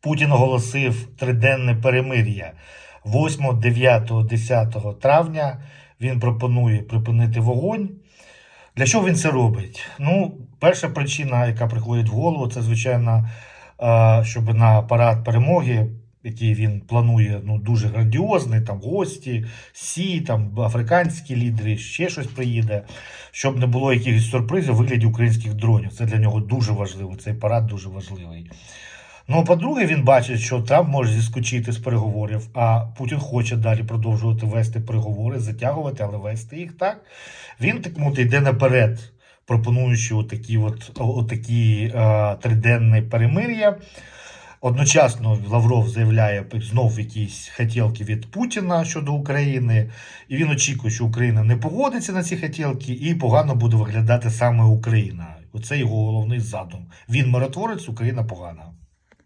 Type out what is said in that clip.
Путін оголосив триденне перемир'я 8, 9, 10 травня. Він пропонує припинити вогонь. Для чого він це робить? Ну, перша причина, яка приходить в голову, це звичайно, е, щоб на парад перемоги, який він планує, ну дуже грандіозний, там гості, сі, там африканські лідери, ще щось приїде, щоб не було якихось сюрпризів у вигляді українських дронів. Це для нього дуже важливо. Цей парад дуже важливий. Ну, по-друге, він бачить, що Трамп може зіскочити з переговорів, а Путін хоче далі продовжувати вести переговори, затягувати, але вести їх так. Він так йде наперед, пропонуючи отакі, от, отакі е, триденні перемир'я. Одночасно Лавров заявляє знов якісь хотілки від Путіна щодо України, і він очікує, що Україна не погодиться на ці хотілки, і погано буде виглядати саме Україна. Оце його головний задум. Він миротворець, Україна погана.